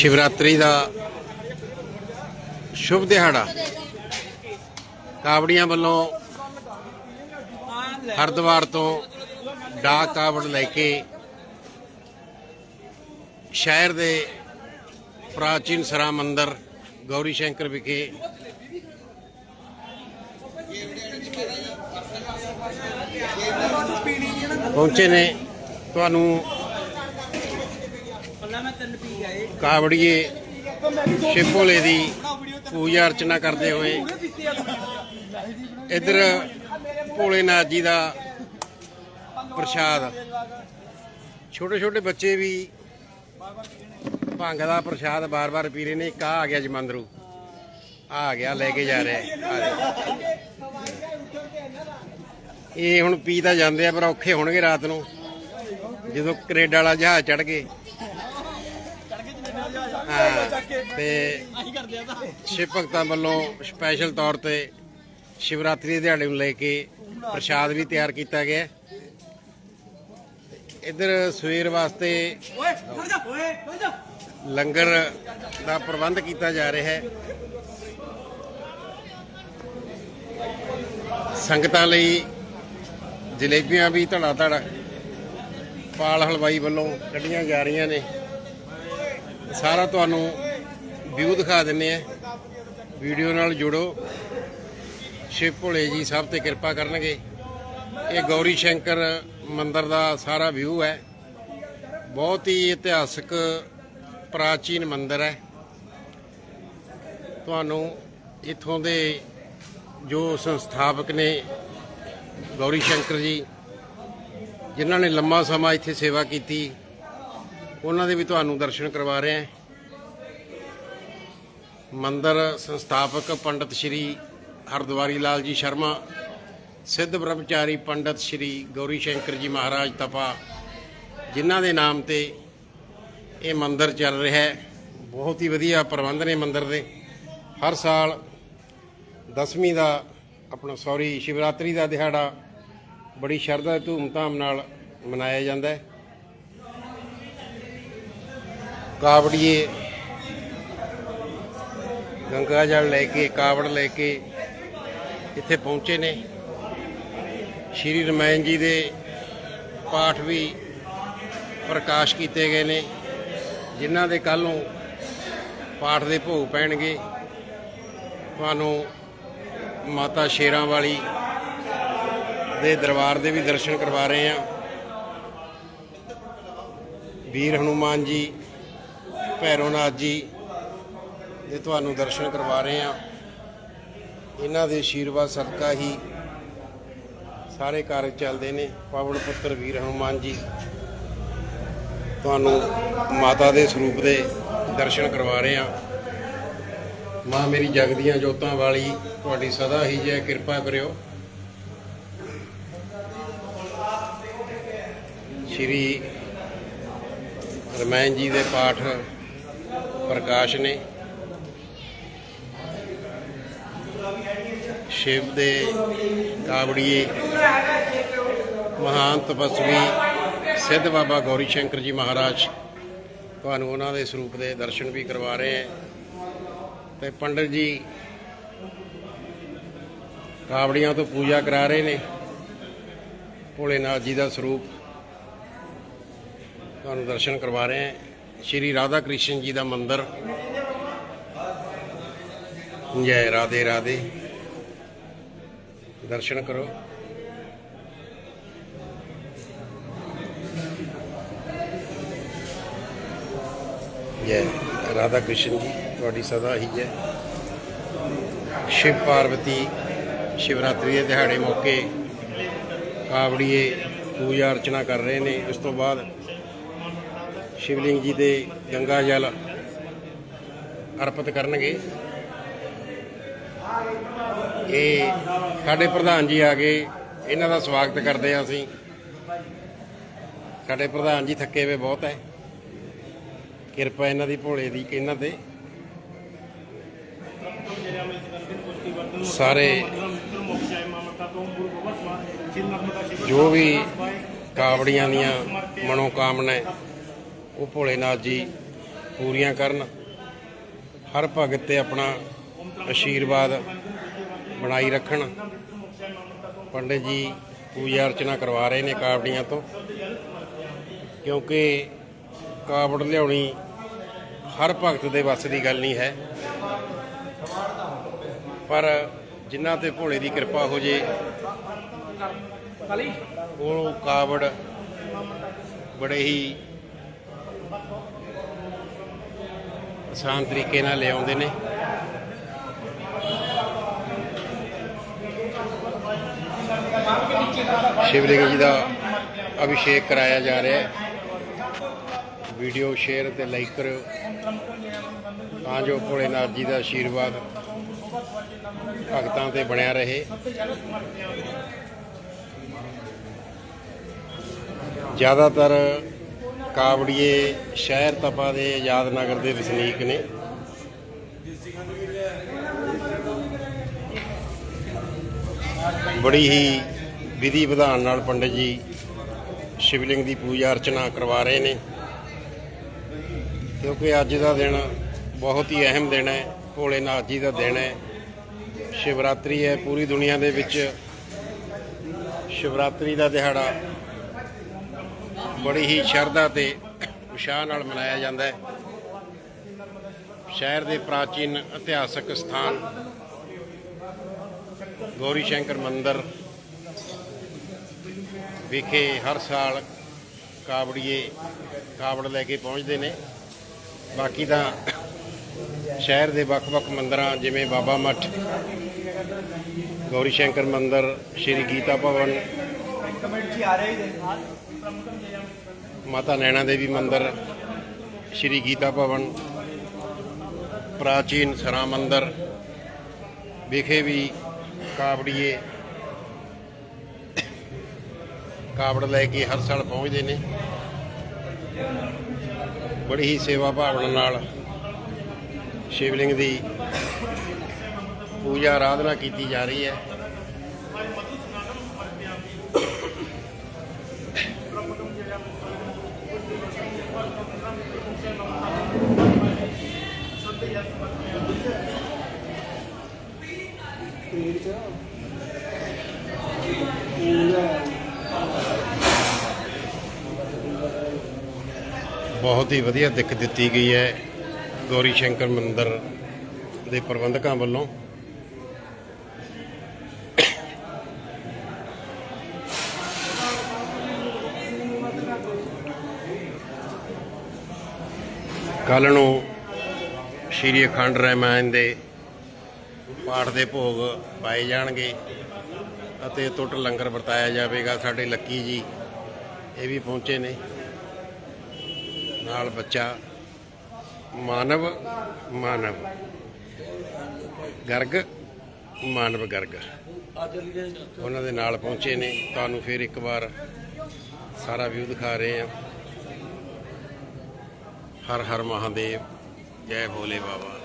ਸ਼ਿਵਰਾਤਰੀ ਦਾ ਸ਼ੁਭ ਦਿਹਾੜਾ। ਕਾਵੜੀਆਂ ਵੱਲੋਂ ਹਰਿਦੁਆਰ ਤੋਂ ਡਾਕ ਕਾਵੜ ਲੈ ਕੇ ਸ਼ਹਿਰ ਦੇ ਪ੍ਰਾਚੀਨ ਸਰਾ ਮੰਦਰ ਗੌਰੀ ਸ਼ੰਕਰ ਵਿਖੇ ਪਹੁੰਚੇ ਨੇ। ਤੁਹਾਨੂੰ ਕਾਵੜੀਏ ਸ਼ਿਵ ਭੋਲੇ ਦੀ ਪੂਜਾ ਅਰਚਨਾ ਕਰਦੇ ਹੋਏ ਇੱਧਰ ਭੋਲੇਨਾਥ ਜੀ ਦਾ ਪ੍ਰਸ਼ਾਦ। ਛੋਟੇ ਛੋਟੇ ਬੱਚੇ ਵੀ ਭੰਗ ਦਾ ਪ੍ਰਸ਼ਾਦ ਬਾਰ-ਬਾਰ ਪੀ ਰਹੇ ਨੇ। ਇੱਕ ਆ ਗਿਆ ਜਮੰਦਰੂ। ਆ ਗਿਆ, ਲੈ ਕੇ ਜਾ ਰਿਹਾ। ਆ ਦੇਖੋ। ਇਹ ਹੁਣ ਪੀ ਤਾਂ ਜਾਂਦੇ ਆ, ਪਰ ਔਖੇ ਹੋਣਗੇ ਰਾਤ ਨੂੰ। ਜਦੋਂ ਕੈਨੇਡਾ ਵਾਲਾ ਜਹਾਜ਼ ਚੜ ਗਏ ਤੇ ਸ਼ਿਵ ਭਗਤਾਂ ਵੱਲੋਂ ਸਪੈਸ਼ਲ ਤੌਰ ਤੇ ਸ਼ਿਵਰਾਤਰੀ ਦੇ ਦਿਹਾੜੇ ਨੂੰ ਲੈ ਕੇ ਪ੍ਰਸ਼ਾਦ ਵੀ ਤਿਆਰ ਕੀਤਾ ਗਿਆ। ਇੱਧਰ ਸਵੇਰ ਵਾਸਤੇ ਲੰਗਰ ਦਾ ਪ੍ਰਬੰਧ ਕੀਤਾ ਜਾ ਰਿਹਾ ਹੈ। ਸੰਗਤਾਂ ਲਈ ਜਲੇਬੀਆਂ ਵੀ ਧੜਾ ਧੜ ਪਾਲ ਹਲਵਾਈ ਵੱਲੋਂ ਕੱਢੀਆਂ ਜਾ ਰਹੀਆਂ ਨੇ। ਸਾਰਾ ਤੁਹਾਨੂੰ ਵਿਊ ਦਿਖਾ ਦਿੰਨੇ ਆ ਵੀਡੀਓ ਨਾਲ ਜੁੜੋ। ਸ਼ਿਵ ਭੋਲੇ ਜੀ ਸਭ ਤੇ ਕਿਰਪਾ ਕਰਨਗੇ। ਇਹ ਗੌਰੀ ਸ਼ੰਕਰ ਮੰਦਿਰ ਦਾ ਸਾਰਾ ਵਿਊ ਹੈ। ਬਹੁਤ ਹੀ ਇਤਿਹਾਸਕ ਪ੍ਰਾਚੀਨ ਮੰਦਿਰ ਹੈ। ਤੁਹਾਨੂੰ ਇੱਥੋਂ ਦੇ ਜੋ ਸੰਸਥਾਪਕ ਨੇ ਗੌਰੀ ਸ਼ੰਕਰ ਜੀ, ਜਿਨ੍ਹਾਂ ਨੇ ਲੰਮਾ ਸਮਾਂ ਇੱਥੇ ਸੇਵਾ ਕੀਤੀ ਉਹਨਾਂ ਦੇ ਵੀ ਤੁਹਾਨੂੰ ਦਰਸ਼ਨ ਕਰਵਾ ਰਹੇ ਹਾਂ। ਮੰਦਿਰ ਸੰਸਥਾਪਕ ਪੰਡਤ ਸ਼੍ਰੀ ਹਰਦੁਆਰੀ ਲਾਲ ਜੀ ਸ਼ਰਮਾ, ਸਿੱਧ ਬ੍ਰਹਮਚਾਰੀ ਪੰਡਤ ਸ਼੍ਰੀ ਗੌਰੀ ਸ਼ੰਕਰ ਜੀ ਮਹਾਰਾਜ ਤਪਾ, ਜਿਨ੍ਹਾਂ ਦੇ ਨਾਮ ਤੇ ਇਹ ਮੰਦਰ ਚੱਲ ਰਿਹਾ ਹੈ। ਬਹੁਤ ਹੀ ਵਧੀਆ ਪ੍ਰਬੰਧ ਨੇ ਮੰਦਰ ਦੇ। ਹਰ ਸਾਲ ਦਸਵੀਂ ਦਾ ਆਪਣਾ ਸੌਰੀ ਸ਼ਿਵਰਾਤਰੀ ਦਾ ਦਿਹਾੜਾ ਬੜੀ ਸ਼ਰਧਾ ਤੇ ਧੂਮਧਾਮ ਨਾਲ ਮਨਾਇਆ ਜਾਂਦਾ ਹੈ। ਕਾਵੜੀਏ। ਗੰਗਾ ਜਲ ਲੈ ਕੇ, ਕਾਵੜ ਲੈ ਕੇ ਇੱਥੇ ਪਹੁੰਚੇ ਨੇ। ਸ਼੍ਰੀ ਰਮਾਇਣ ਜੀ ਦੇ ਪਾਠ ਵੀ ਪ੍ਰਕਾਸ਼ ਕੀਤੇ ਗਏ ਨੇ, ਜਿਨ੍ਹਾਂ ਦੇ ਕੱਲ ਨੂੰ ਪਾਠ ਦੇ ਭੋਗ ਪੈਣਗੇ। ਤੁਹਾਨੂੰ ਮਾਤਾ ਸ਼ੇਰਾਂ ਵਾਲੀ ਦੇ ਦਰਬਾਰ ਦੇ ਵੀ ਦਰਸ਼ਨ ਕਰਵਾ ਰਹੇ ਹਾਂ। ਵੀਰ ਹਨੂਮਾਨ ਜੀ ਭੈਰੋਨਾਥ ਜੀ ਦੇ ਤੁਹਾਨੂੰ ਦਰਸ਼ਨ ਕਰਵਾ ਰਹੇ ਹਾਂ। ਇਹਨਾਂ ਦੇ ਆਸ਼ੀਰਵਾਦ ਸਦਕਾ ਹੀ ਸਾਰੇ ਕਾਰਜ ਚੱਲਦੇ ਨੇ। ਪਾਵਨ ਪੁੱਤਰ ਵੀਰ ਹਨੂਮਾਨ ਜੀ ਤੁਹਾਨੂੰ ਮਾਤਾ ਦੇ ਸਰੂਪ ਦੇ ਦਰਸ਼ਨ ਕਰਵਾ ਰਹੇ ਹਾਂ। ਮਾਂ ਮੇਰੀ ਜਗਦੀਆਂ ਜੋਤਾਂ ਵਾਲੀ, ਤੁਹਾਡੀ ਸਦਾ ਹੀ ਜੈ ਕਿਰਪਾ ਕਰਿਓ। ਸ਼੍ਰੀ ਰਮਾਇਣ ਜੀ ਦੇ ਪਾਠ ਪ੍ਰਕਾਸ਼ ਨੇ ਸ਼ਿਵ ਦੇ ਕਾਵੜੀਏ ਮਹਾਨ ਤਪਸਵੀ ਸਿੱਧ ਬਾਬਾ ਗੌਰੀ ਸ਼ੰਕਰ ਜੀ ਮਹਾਰਾਜ ਤੁਹਾਨੂੰ ਉਹਨਾਂ ਦੇ ਸਰੂਪ ਦੇ ਦਰਸ਼ਨ ਵੀ ਕਰਵਾ ਰਹੇ ਹੈ। ਤੇ ਪੰਡਤ ਜੀ ਕਾਵੜੀਆਂ ਤੋਂ ਪੂਜਾ ਕਰਾ ਰਹੇ ਨੇ। ਭੋਲੇਨਾਥ ਜੀ ਦਾ ਸਰੂਪ ਤੁਹਾਨੂੰ ਦਰਸ਼ਨ ਕਰਵਾ ਰਹੇ ਹੈ। ਸ਼੍ਰੀ ਰਾਧਾ ਕ੍ਰਿਸ਼ਨ ਜੀ ਦਾ ਮੰਦਿਰ। ਜੈ ਰਾਧੇ ਰਾਧੇ। ਦਰਸ਼ਨ ਕਰੋ। ਜੈ ਰਾਧਾ ਕ੍ਰਿਸ਼ਨ ਜੀ, ਤੁਹਾਡੀ ਸਦਾ ਹੀ ਜੈ। ਸ਼ਿਵ ਪਾਰਵਤੀ, ਸ਼ਿਵਰਾਤਰੀ ਦੇ ਦਿਹਾੜੇ ਮੌਕੇ ਕਾਵੜੀਏ ਪੂਜਾ ਅਰਚਨਾ ਕਰ ਰਹੇ ਨੇ। ਇਸ ਤੋਂ ਬਾਅਦ ਸ਼ਿਵਲਿੰਗ ਜੀ ਦੇ ਗੰਗਾ ਜਲ ਅਰਪਿਤ ਕਰਨਗੇ। ਇਹ ਸਾਡੇ ਪ੍ਰਧਾਨ ਜੀ ਆ ਗਏ ਇਹਨਾਂ ਦਾ ਸਵਾਗਤ ਕਰਦੇ ਹਾਂ ਅਸੀਂ। ਸਾਡੇ ਪ੍ਰਧਾਨ ਜੀ ਥੱਕੇ ਹੋਏ ਬਹੁਤ ਹੈ। ਕਿਰਪਾ ਇਹਨਾਂ ਦੀ ਭੋਲੇ ਦੀ ਇਹਨਾਂ ਤੇ। ਸਾਰੇ ਜੋ ਵੀ ਕਾਵੜੀਆਂ ਦੀਆਂ ਮਨੋਕਾਮਨਾ ਉਹ ਭੋਲੇਨਾਥ ਜੀ ਪੂਰੀਆਂ ਕਰਨ, ਹਰ ਭਗਤ ਤੇ ਆਪਣਾ ਆਸ਼ੀਰਵਾਦ ਬਣਾਈ ਰੱਖਣ। ਪੰਡਿਤ ਜੀ ਪੂਜਾ ਅਰਚਨਾ ਕਰਵਾ ਰਹੇ ਨੇ ਕਾਵੜੀਆਂ ਤੋਂ। ਕਿਉਂਕਿ ਕਾਵੜ ਲਿਆਉਣੀ ਹਰ ਭਗਤ ਦੇ ਵੱਸ ਦੀ ਗੱਲ ਨਹੀਂ ਹੈ। ਪਰ ਜਿਨ੍ਹਾਂ ਤੇ ਭੋਲੇ ਦੀ ਕਿਰਪਾ ਹੋ ਜੇ, ਉਹ ਕਾਵੜ ਬੜੇ ਹੀ ਆਸਾਨ ਤਰੀਕੇ ਨਾਲ ਲਿਆਉਂਦੇ ਨੇ। ਸ਼ਿਵਲਿੰਗ ਜੀ ਦਾ ਅਭਿਸ਼ੇਕ ਕਰਾਇਆ ਜਾ ਰਿਹਾ ਹੈ। ਵੀਡੀਓ ਸ਼ੇਅਰ ਤੇ ਲਾਈਕ ਕਰਿਓ। ਤਾਂ ਜੋ ਭੋਲੇਨਾਥ ਜੀ ਦਾ ਆਸ਼ੀਰਵਾਦ ਭਗਤਾਂ ਤੇ ਬਣਿਆ ਰਹੇ। ਜ਼ਿਆਦਾਤਰ ਕਾਬੜੀਏ ਸ਼ਹਿਰ ਤਪਾ ਦੇ ਆਜ਼ਾਦ ਨਗਰ ਦੇ ਵਸਨੀਕ ਨੇ। ਬੜੀ ਹੀ ਵਿਧੀ ਵਿਧਾਨ ਨਾਲ ਪੰਡਿਤ ਜੀ ਸ਼ਿਵਲਿੰਗ ਦੀ ਪੂਜਾ ਅਰਚਨਾ ਕਰਵਾ ਰਹੇ ਨੇ। ਕਿਉਂਕਿ ਅੱਜ ਦਾ ਦਿਨ ਬਹੁਤ ਹੀ ਅਹਿਮ ਦਿਨ ਹੈ ਭੋਲੇਨਾਥ ਜੀ ਦਾ ਦਿਨ ਹੈ। ਸ਼ਿਵਰਾਤਰੀ ਹੈ, ਪੂਰੀ ਦੁਨੀਆ ਦੇ ਵਿੱਚ ਸ਼ਿਵਰਾਤਰੀ ਦਾ ਦਿਹਾੜਾ ਬੜੀ ਹੀ ਸ਼ਰਧਾ ਤੇ ਉਸ਼ਾਹ ਨਾਲ ਮਨਾਇਆ ਜਾਂਦਾ ਹੈ। ਸ਼ਹਿਰ ਦੇ ਪ੍ਰਾਚੀਨ ਇਤਿਹਾਸਕ ਸਥਾਨ ਗੌਰੀ ਸ਼ੰਕਰ ਮੰਦਿਰ ਵਿਖੇ ਹਰ ਸਾਲ ਕਾਵੜੀਏ, ਕਾਵੜ ਲੈ ਕੇ ਪਹੁੰਚਦੇ ਨੇ। ਬਾਕੀ ਤਾਂ ਸ਼ਹਿਰ ਦੇ ਵੱਖ-ਵੱਖ ਮੰਦਰਾਂ ਜਿਵੇਂ ਬਾਬਾ ਮੱਠ, ਗੌਰੀ ਸ਼ੰਕਰ ਮੰਦਿਰ, ਸ਼੍ਰੀ ਗੀਤਾ ਭਵਨ ਮਾਤਾ ਨੈਣਾ ਦੇਵੀ ਮੰਦਿਰ, ਸ਼੍ਰੀ ਗੀਤਾ ਭਵਨ, ਪ੍ਰਾਚੀਨ ਸਰਾ ਮੰਦਿਰ, ਵਿਖੇ ਵੀ ਕਾਬੜੀਏ ਕਾਬੜ ਲੈ ਕੇ ਹਰ ਸਾਲ ਪਹੁੰਚਦੇ ਨੇ। ਬੜੀ ਹੀ ਸੇਵਾ ਭਾਵਨਾ ਨਾਲ ਸ਼ਿਵਲਿੰਗ ਦੀ ਪੂਜਾ, ਆਰਾਧਨਾ ਕੀਤੀ ਜਾ ਰਹੀ ਹੈ। ਬਹੁਤ ਹੀ ਵਧੀਆ ਦਿੱਖ ਦਿੱਤੀ ਗਈ ਹੈ ਗੌਰੀ ਸ਼ੰਕਰ ਮੰਦਿਰ ਦੇ ਪ੍ਰਬੰਧਕਾਂ ਵੱਲੋਂ। ਕੱਲ ਨੂੰ ਸ਼੍ਰੀ ਅਖੰਡ ਰਾਮਾਇਣ ਦੇ ਪਾਠ ਦੇ ਭੋਗ ਪਾਏ ਜਾਣਗੇ ਅਤੇ ਟੁੱਟ ਲੰਗਰ ਵਰਤਾਇਆ ਜਾਵੇਗਾ। ਸਾਡੇ ਲੱਕੀ ਜੀ ਇਹ ਵੀ ਪਹੁੰਚੇ ਨੇ। ਨਾਲ ਬੱਚਾ ਮਾਨਵ ਮਾਨਵ। ਗਰਗ ਮਾਨਵ ਗਰਗ। ਉਹਨਾਂ ਦੇ ਨਾਲ ਪਹੁੰਚੇ ਨੇ। ਤੁਹਾਨੂੰ ਫਿਰ ਇੱਕ ਵਾਰ ਸਾਰਾ ਵਿਊ ਦਿਖਾ ਰਹੇ ਹਾਂ। ਹਰ ਹਰ ਮਹਾਦੇਵ, ਜੈ ਭੋਲੇ ਬਾਬਾ।